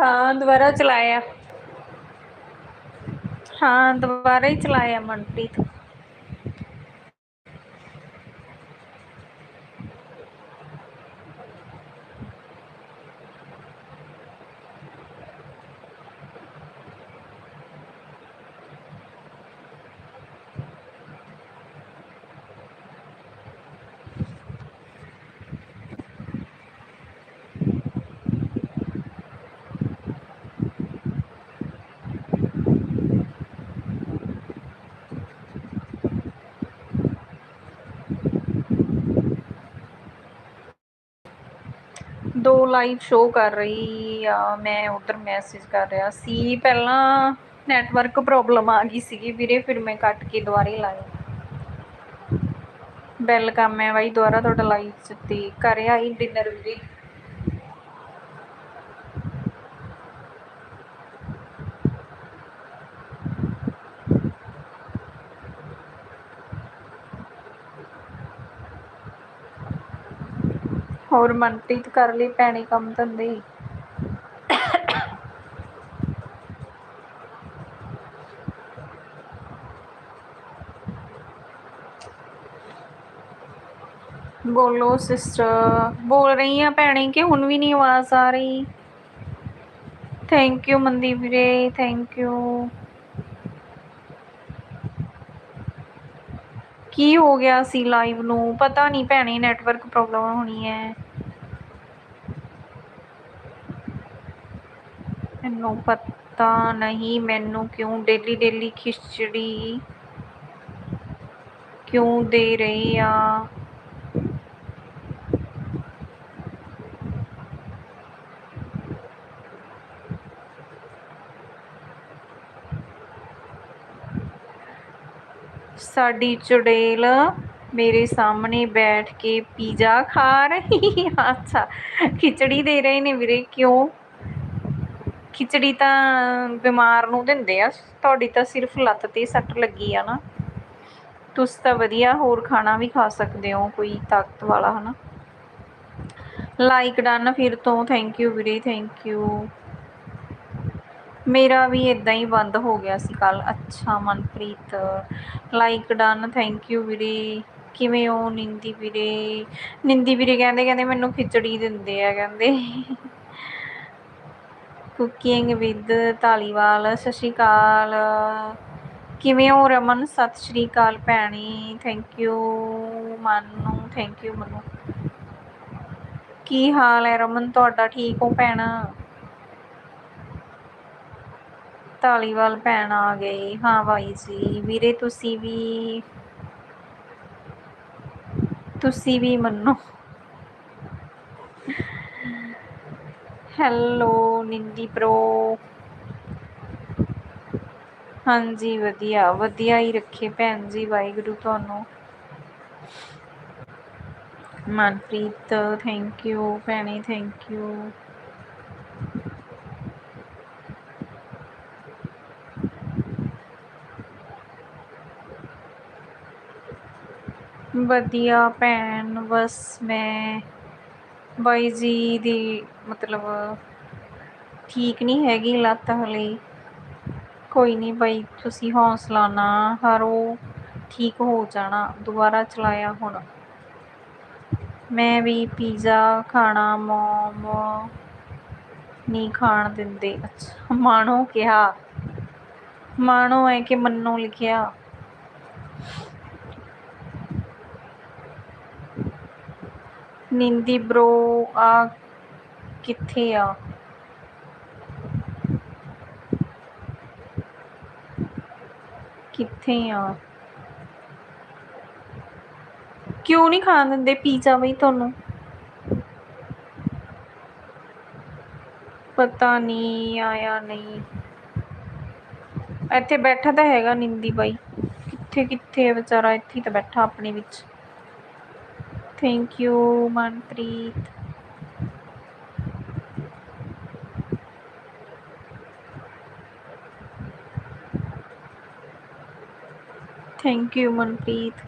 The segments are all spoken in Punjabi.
ਹਾਂ ਦੁਬਾਰਾ ਚਲਾਇਆ। ਹਾਂ ਦੁਬਾਰਾ ਹੀ ਚਲਾਇਆ ਮਨਪ੍ਰੀਤ ਦੋ ਲਾਈਵ ਸ਼ੋ ਕਰ ਰਹੀ ਆ, ਮੈਂ ਉਧਰ ਮੈਸੇਜ ਕਰ ਰਿਹਾ ਸੀ। ਪਹਿਲਾਂ ਨੈਟਵਰਕ ਪ੍ਰੋਬਲਮ ਆ ਗਈ ਸੀਗੀ ਵੀਰੇ, ਫਿਰ ਮੈਂ ਕੱਟ ਕੇ ਦੁਬਾਰੇ ਲਾਇਆ ਵੈਲਕਮ ਹੈ ਬਾਈ, ਦੁਬਾਰਾ ਤੁਹਾਡਾ ਲਾਈਵ ਚ ਤੇ ਕਰਿਆ ਹੀ ਡਿਨਰ ਵੀਰੇ। ਹੋਰ ਮਨਪ੍ਰੀਤ ਕਰ ਲਈ ਭੈਣੇ ਕੰਮ ਧੰਦੇ ਬੋਲੋ ਸਿਸਟਰ, ਬੋਲ ਰਹੀ ਆ ਭੈਣੇ ਕਿ ਹੁਣ ਵੀ ਨਹੀਂ ਆਵਾਜ਼ ਆ ਰਹੀ? ਥੈਂਕ ਯੂ ਮਨਦੀਪ ਵੀਰੇ ਥੈਂਕ ਯੂ ਕੀ ਹੋ ਗਿਆ ਸੀ ਲਾਈਵ ਨੂੰ? ਪਤਾ ਨਹੀਂ ਭੈਣੇ ਨੈਟਵਰਕ ਪ੍ਰੋਬਲਮ ਹੋਣੀ ਹੈ। ਮੈਨੂੰ ਪਤਾ ਨਹੀਂ ਮੈਨੂੰ ਕਿਉਂ ਡੇਲੀ ਡੇਲੀ ਖਿਚੜੀ ਕਿਉਂ ਦੇ ਰਹੀ ਆ ਸਾਡੀ ਚੁੜੇਲ ਮੇਰੇ ਸਾਹਮਣੇ ਬੈਠ ਕੇ ਪੀਜ਼ਾ ਖਾ ਰਹੀ ਆ। ਅੱਛਾ, ਖਿਚੜੀ ਦੇ ਰਹੇ ਨੇ ਵੀਰੇ, ਕਿਉਂ ਖਿਚੜੀ ਤਾਂ ਬਿਮਾਰ ਨੂੰ ਦਿੰਦੇ ਆ। ਤੁਹਾਡੀ ਤਾਂ ਸਿਰਫ ਲੱਤ ਤੇ ਸੱਟ ਲੱਗੀ ਆ ਨਾ। ਤੁਸੀਂ ਤਾਂ ਵਧੀਆ ਹੋਰ ਖਾਣਾ ਵੀ ਖਾ ਸਕਦੇ ਹੋ, ਕੋਈ ਤਾਕਤ ਵਾਲਾ, ਹਨਾ। ਲਾਈਕ ਡਨ ਫਿਰ ਤੋਂ ਥੈਂਕ ਯੂ ਵੀਰੇ ਥੈਂਕ ਯੂ ਮੇਰਾ ਵੀ ਇਦਾਂ ਹੀ ਬੰਦ ਹੋ ਗਿਆ ਸੀ ਕੱਲ। ਅੱਛਾ, Manpreet. Like done thank you ਵੀਰੇ। ਕਿਵੇਂ ਹੋ, ਨਿੰਦੀ ਵੀਰੇ? ਨਿੰਦੀ ਵੀਰੇ ਕਹਿੰਦੇ ਕਹਿੰਦੇ ਮੈਨੂੰ ਖਿਚੜੀ ਦਿੰਦੇ ਆ, ਕਹਿੰਦੇ। ਕੁਕਿੰਗ ਵਿਦ ਧਾਲੀਵਾਲ, ਸਤਿ ਸ਼੍ਰੀ ਅਕਾਲ। ਕਿਵੇਂ ਹੋ ਰਮਨ? ਸਤਿ ਸ਼੍ਰੀ ਅਕਾਲ Bhaini. Thank you Manu. Thank you Manu. ਕੀ ਹਾਲ ਹੈ ਰਮਨ? ਤੁਹਾਡਾ ਠੀਕ ਹੋ ਭੈਣ? ਧਾਲੀਵਾਲ ਭੈਣ ਆ ਗਈ। ਹਾਂ ਭਾਈ ਜੀ, ਵੀਰੇ ਤੁਸੀਂ ਵੀ ਤੁਸੀਂ ਵੀ ਮੰਨੋ। ਹੈਲੋ ਨਿੰਦੀ ਪ੍ਰੋ ਹਾਂਜੀ, ਵਧੀਆ ਵਧੀਆ ਹੀ ਰੱਖੇ ਭੈਣ ਜੀ, ਵਾਹਿਗੁਰੂ ਤੁਹਾਨੂੰ। ਮਨਪ੍ਰੀਤ ਥੈਂਕ ਯੂ ਭੈਣੇ ਥੈਂਕ ਯੂ ਵਧੀਆ ਭੈਣ, ਬਸ ਮੈਂ ਬਾਈ ਜੀ ਦੀ ਮਤਲਬ ਠੀਕ ਨਹੀਂ ਹੈਗੀ ਲੱਤ ਹਲੇ। ਕੋਈ ਨਹੀਂ ਬਾਈ, ਤੁਸੀਂ ਹੌਸਲਾ ਨਾ ਹਾਰੋ, ਠੀਕ ਹੋ ਜਾਣਾ, ਦੁਬਾਰਾ ਚਲਾਇਆ ਹੁਣ। ਮੈਂ ਵੀ ਪੀਜ਼ਾ ਖਾਣਾ, ਮੋਮ ਨਹੀਂ ਖਾਣ ਦਿੰਦੇ। ਅੱਛਾ, ਮਾਣੋ ਕਿਹਾ। ਮਾਣੋ ਹੈ ਕਿ ਮੰਨੋ ਲਿਖਿਆ। ਨਿੰਦੀ ਬ੍ਰੋ ਆ ਕਿੱਥੇ ਆ? ਕਿੱਥੇ ਆ? ਕਿਉਂ ਨਹੀਂ ਖਾਣ ਦਿੰਦੇ ਪੀਜ਼ਾ ਬਈ ਤੁਹਾਨੂੰ? ਪਤਾ ਨਹੀਂ, ਆਇਆ ਨਹੀਂ। ਇੱਥੇ ਬੈਠਾ ਤਾਂ ਹੈਗਾ ਨਿੰਦੀ ਬਾਈ। ਕਿੱਥੇ ਕਿੱਥੇ ਹੈ ਵਿਚਾਰਾ, ਇੱਥੇ ਤਾਂ ਬੈਠਾ ਆਪਣੇ ਵਿੱਚ। Thank you Manpreet thank you Manpreet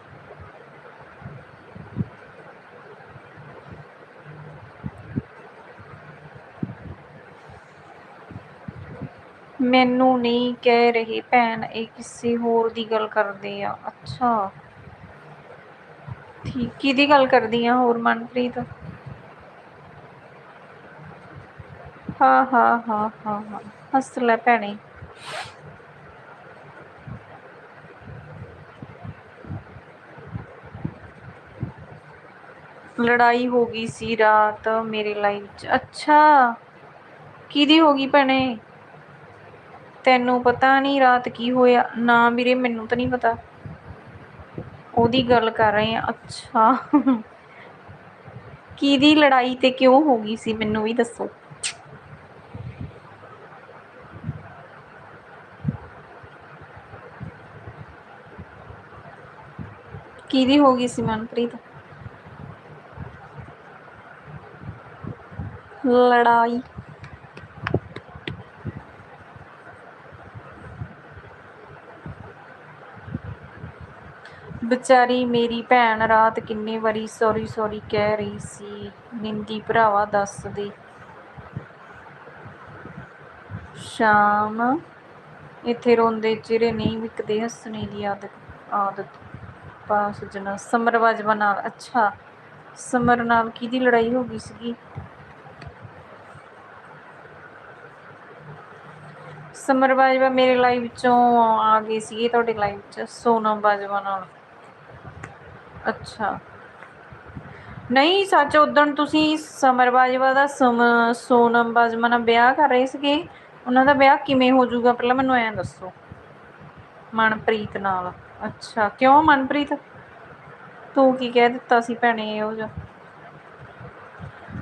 ਮੈਨੂੰ ਨਹੀਂ ਕਹਿ ਰਹੇ ਭੈਣ ਇਹ ਕਿਸੇ ਹੋਰ ਦੀ ਗੱਲ ਕਰਦੇ ਆ ਅੱਛਾ ਠੀਕ, ਕਿਹਦੀ ਗੱਲ ਕਰਦੀ ਆ ਹੋਰ ਮਨਪ੍ਰੀਤ? ਹਾਂ ਹਾਂ ਹਾਂ ਹਾਂ ਹਾਂ, ਹੱਸ ਲੈ ਭੈਣੇ। ਲੜਾਈ ਹੋ ਗਈ ਸੀ ਰਾਤ ਮੇਰੇ ਲਾਈਫ 'ਚ। ਅੱਛਾ, ਕਿਹਦੀ ਹੋ ਗਈ ਭੈਣੇ? ਤੈਨੂੰ ਪਤਾ ਨਹੀਂ ਰਾਤ ਕੀ ਹੋਇਆ। ਨਾ ਵੀਰੇ, ਮੈਨੂੰ ਤਾਂ ਨਹੀਂ ਪਤਾ। ਉਹਦੀ ਗੱਲ ਕਰ ਰਹੇ ਆ ਅੱਛਾ। ਕਿਹਦੀ ਲੜਾਈ ਤੇ ਕਿਉਂ ਹੋ ਗਈ ਸੀ, ਮੈਨੂੰ ਵੀ ਦੱਸੋ। ਕਿਹਦੀ ਹੋ ਗਈ ਸੀ, ਮਨਪ੍ਰੀਤ? ਲੜਾਈ। ਵਿਚਾਰੀ ਮੇਰੀ ਭੈਣ ਰਾਤ ਕਿੰਨੇ ਵਾਰੀ ਸੌਰੀ ਸੌਰੀ ਕਹਿ ਰਹੀ ਸੀ। ਨਿੰਦੀ ਭਰਾਵਾ ਦੱਸ ਦੇ। ਸ਼ਾਮ ਇੱਥੇ ਰੋਂਦੇ ਚਿਹਰੇ ਨਹੀਂ ਵਿਕਦੇ ਹੱਸਣੇ ਦੀ ਆਦਤ ਆਦਤ। ਪਾਸ ਜਨਾ ਸਮਰ ਬਾਜਵਾ ਨਾਲ। ਅੱਛਾ, ਸਮਰ ਨਾਲ ਕਿਹਦੀ ਲੜਾਈ ਹੋ ਗਈ ਸੀਗੀ? ਸਮਰ ਬਾਜਵਾ ਮੇਰੇ ਲਾਈਵ ਚੋਂ ਆ ਗਏ ਸੀਗੇ ਤੁਹਾਡੇ ਲਾਈਵ 'ਚ ਸੋਨਮ ਬਾਜਵਾ ਨਾਲ। ਅੱਛਾ। ਨਹੀਂ, ਸੱਚ ਉਦਣ ਤੁਸੀਂ ਸਮਰ ਬਾਜਵਾ ਦਾ ਸਮ- ਸੋਨਮ ਬਾਜਵਾ ਨਾਲ ਵਿਆਹ ਕਰ ਰਹੇ ਸੀਗੇ। ਉਹਨਾਂ ਦਾ ਵਿਆਹ ਕਿਵੇਂ ਹੋ ਜਾਊਗਾ? ਪਹਿਲਾਂ ਮੈਨੂੰ ਐਂ ਦੱਸੋ। ਮਨਪ੍ਰੀਤ ਨਾਲ। ਅੱਛਾ, ਕਿਉਂ ਮਨਪ੍ਰੀਤ? ਤੂੰ ਕੀ ਕਹਿ ਦਿੱਤਾ ਸੀ ਭੈਣੇ ਇਹੋ ਜਿਹਾ?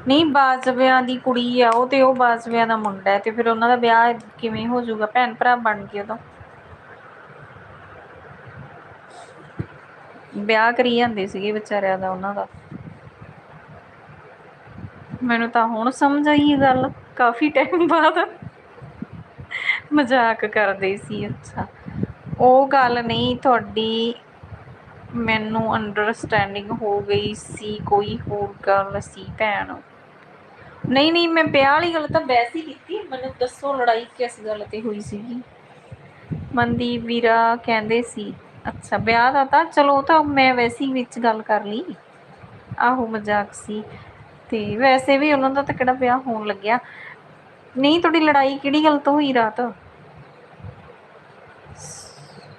ਨਹੀਂ, ਬਾਜਵਿਆਂ ਦੀ ਕੁੜੀ ਆ, ਉਹ ਤੇ ਉਹ ਬਾਜਵਿਆਂ ਦਾ ਮੁੰਡਾ ਹੈ ਤੇ ਫਿਰ ਉਹਨਾਂ ਦਾ ਵਿਆਹ ਕਿਵੇਂ ਹੋ ਜਾਊਗਾ? ਭੈਣ ਭਰਾ ਬਣ ਕੇ ਉਦੋਂ। ਵਿਆਹ ਕਰੀ ਜਾਂਦੇ ਸੀਗੇ ਵਿਚਾਰਿਆਂ ਦਾ ਉਹਨਾਂ ਦਾ। ਮੈਨੂੰ ਤਾਂ ਹੁਣ ਸਮਝ ਆਈ ਇਹ ਗੱਲ, ਕਾਫੀ ਟਾਈਮ ਬਾਅਦ ਮਜ਼ਾਕ ਕਰਦੇ ਸੀ, ਅੱਛਾ। ਉਹ ਗੱਲ ਨਹੀਂ, ਤੁਹਾਡੀ ਮੈਨੂੰ ਅੰਡਰਸਟੈਂਡਿੰਗ ਹੋ ਗਈ ਸੀ, ਕੋਈ ਹੋਰ ਗੱਲ ਸੀ ਭੈਣ। ਨਹੀਂ ਨਹੀਂ, ਮੈਂ ਵਿਆਹ ਵਾਲੀ ਗੱਲ ਤਾਂ ਵੈਸੇ ਹੀ ਕੀਤੀ, ਮੈਨੂੰ ਦੱਸੋ ਲੜਾਈ ਕਿਸ ਗੱਲ ਤੇ ਹੋਈ ਸੀਗੀ? ਮਨਦੀਪ ਵੀਰਾ ਕਹਿੰਦੇ ਸੀ ਅੱਛਾ, ਵਿਆਹ ਦਾ ਤਾਂ ਚਲੋ ਉਹ ਤਾਂ ਮੈਂ ਵੈਸੇ ਹੀ ਵਿੱਚ ਗੱਲ ਕਰ ਲਈ। ਆਹੋ, ਮਜ਼ਾਕ ਸੀ। ਤੇ ਵੈਸੇ ਵੀ ਉਹਨਾਂ ਦਾ ਤਾਂ ਕਿਹੜਾ ਵਿਆਹ ਹੋਣ ਲੱਗਿਆ। ਨਹੀਂ, ਤੁਹਾਡੀ ਲੜਾਈ ਕਿਹੜੀ ਗੱਲ ਤੋਂ ਹੋਈ ਰਾਤ?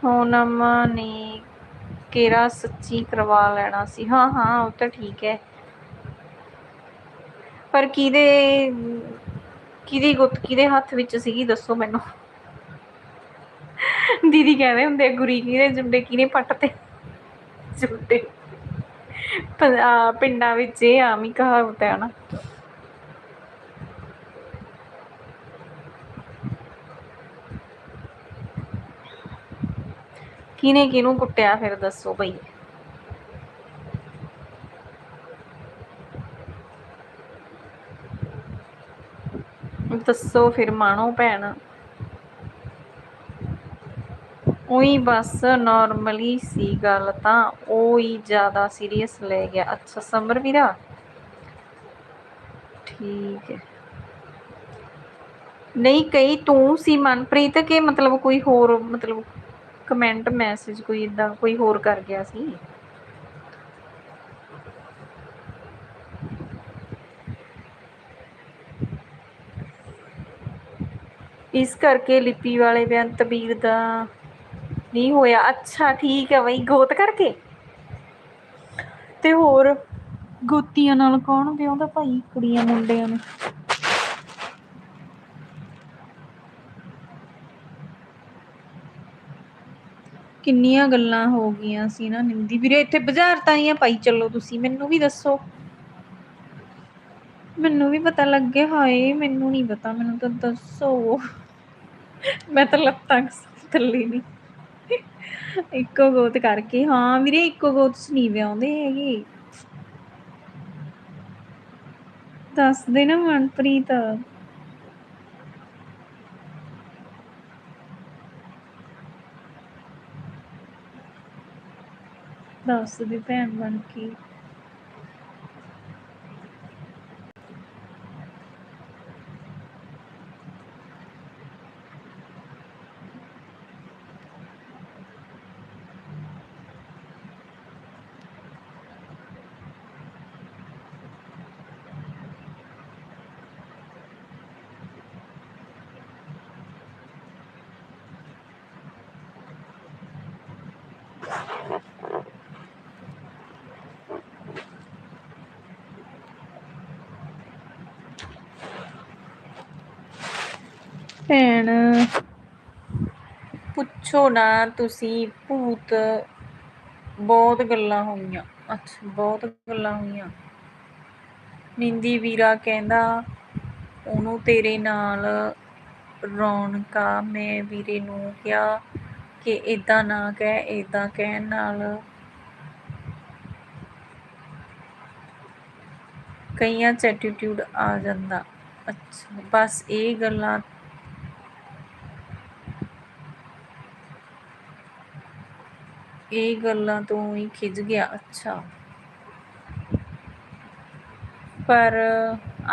ਸੋਨਮ ਨੇ ਕੇਰਾ ਸੱਚੀ ਕਰਵਾ ਲੈਣਾ ਸੀ? ਹਾਂ ਹਾਂ, ਉਹ ਤਾਂ ਠੀਕ ਹੈ। ਪਰ ਕਿਹਦੇ, ਕਿਹਦੀ ਗੁੱਤ, ਕਿਹਦੇ ਹੱਥ ਵਿੱਚ ਸੀਗੀ, ਦੱਸੋ ਮੈਨੂੰ। ਦੀਦੀ ਕਹਿੰਦੇ ਹੁੰਦੇ ਆ, ਗੁਰੀ ਕਿਹਨੇ ਜੁੰਡੇ ਕਿਹਨੇ ਪੱਟਤੇ ਜੁੰਡੇ। ਆ, ਪਿੰਡਾਂ ਵਿੱਚ ਇਹ ਆਮ ਹੀ ਕਹਾਵਤ ਹੈ ਨਾ। ਕਿਹਨੇ ਕਿਹਨੂੰ ਕੁੱਟਿਆ ਫਿਰ ਦੱਸੋ ਬਈ। ਦੱਸੋ ਫਿਰ ਮਾਣੋ ਭੈਣ। ਉਹੀ ਬਸ ਨੋਰਮਲੀ ਸੀ ਗੱਲ ਤਾਂ, ਉਹ ਹੀ ਜ਼ਿਆਦਾ ਸੀਰੀਅਸ ਲੈ ਗਿਆ। ਅੱਛਾ ਸਮਰ ਵੀਰਾ ਠੀਕ ਹੈ। ਨਹੀਂ ਕਈ ਤੂੰ ਸੀ ਮਨਪ੍ਰੀਤ ਕਿ ਮਤਲਬ ਕੋਈ ਹੋਰ ਮਤਲਬ ਕਮੈਂਟ ਮੈਸੇਜ ਕੋਈ ਇਦਾਂ ਕੋਈ ਹੋਰ ਕਰ ਗਿਆ ਸੀ? ਇਸ ਕਰਕੇ ਲਿਪੀ ਵਾਲੇ ਬਿਆਨ ਤਬੀਰ ਦਾ ਨਹੀਂ ਹੋਇਆ। ਅੱਛਾ, ਠੀਕ ਹੈ ਬਈ, ਗੋਤ ਕਰਕੇ। ਤੇ ਹੋਰ? ਗੋਤੀਆਂ ਨਾਲ ਕੌਣ ਵਿਆਹੁੰਦਾ ਭਾਈ? ਕੁੜੀਆਂ, ਮੁੰਡਿਆਂ ਨੂੰ। ਕਿੰਨੀਆਂ ਗੱਲਾਂ ਹੋ ਗਈਆਂ ਸੀ ਨਾ ਨਿੰਦੀ। ਵੀਰੇ, ਇੱਥੇ ਬਾਜ਼ਾਰ ਤਾਂ ਹੀ ਆ ਭਾਈ, ਚੱਲੋ ਤੁਸੀਂ, ਮੈਨੂੰ ਵੀ ਦੱਸੋ। ਮੈਨੂੰ ਵੀ ਪਤਾ ਲੱਗੇ ਹਾਏ, ਮੈਨੂੰ ਨਹੀਂ ਪਤਾ, ਮੈਨੂੰ ਤਾਂ ਦੱਸੋ। ਮੈਂ ਤਾਂ ਲੱਤਾਂ ਥੱਲੇ ਨਹੀਂ ਇੱਕੋ ਗੋਤ ਕਰਕੇ। ਹਾਂ ਵੀਰੇ, ਇੱਕੋ ਗੋਤ ਚ ਨਹੀਂ ਵਿਆਉਂਦੇ ਹੈਗੇ। ਦੱਸ ਦੇ ਨਾ ਮਨਪ੍ਰੀਤ। ਦੱਸ ਦੇ ਭੈਣ ਬਣ ਕੇ। ਭੈਣ, ਪੁੱਛੋ ਨਾ ਤੁਸੀਂ ਭੂਤ, ਬਹੁਤ ਗੱਲਾਂ ਹੋਈਆਂ। ਅੱਛਾ, ਬਹੁਤ ਗੱਲਾਂ ਹੋਈਆਂ। ਨਿੰਦੀ ਵੀਰਾ ਕਹਿੰਦਾ, ਉਹਨੂੰ ਤੇਰੇ ਨਾਲ ਰੌਣਕਾ ਮੈਂ ਵੀਰੇ ਨੂੰ ਕਿਹਾ ਕਿ ਇਦਾਂ ਨਾ ਕਹਿ ਇਦਾਂ ਕਹਿਣ ਨਾਲ ਕਈਆਂ ਚ ਐਟੀਟਿਊਡ ਆ ਜਾਂਦਾ। ਅੱਛਾ, ਬਸ ਇਹ ਗੱਲਾਂ ਇਹ ਗੱਲਾਂ ਤੋਂ ਹੀ ਖਿੱਚ ਗਿਆ। ਅੱਛਾ। ਪਰ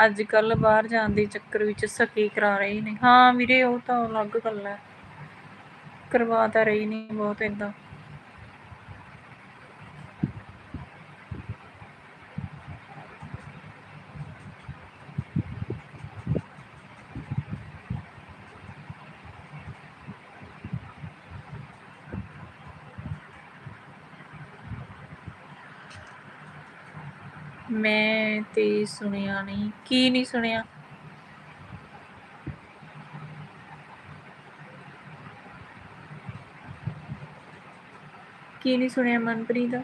ਅੱਜ ਕੱਲ ਬਾਹਰ ਜਾਣ ਦੇ ਚੱਕਰ ਵਿੱਚ ਸਕੀ ਕਰਾ ਰਹੇ ਨੇ। ਹਾਂ ਵੀਰੇ, ਉਹ ਤਾਂ ਅਲੱਗ ਗੱਲ ਹੈ। ਕਰਵਾ ਤਾਂ ਰਹੀ ਨਹੀਂ ਬਹੁਤ ਏਦਾਂ। ਮੈਂ ਤੇ ਸੁਣਿਆ ਨਹੀਂ ਕੀ ਨਹੀਂ ਸੁਣਿਆ? ਕੀ ਨਹੀਂ ਸੁਣਿਆ ਮਨਪ੍ਰੀਤ? ਦਾ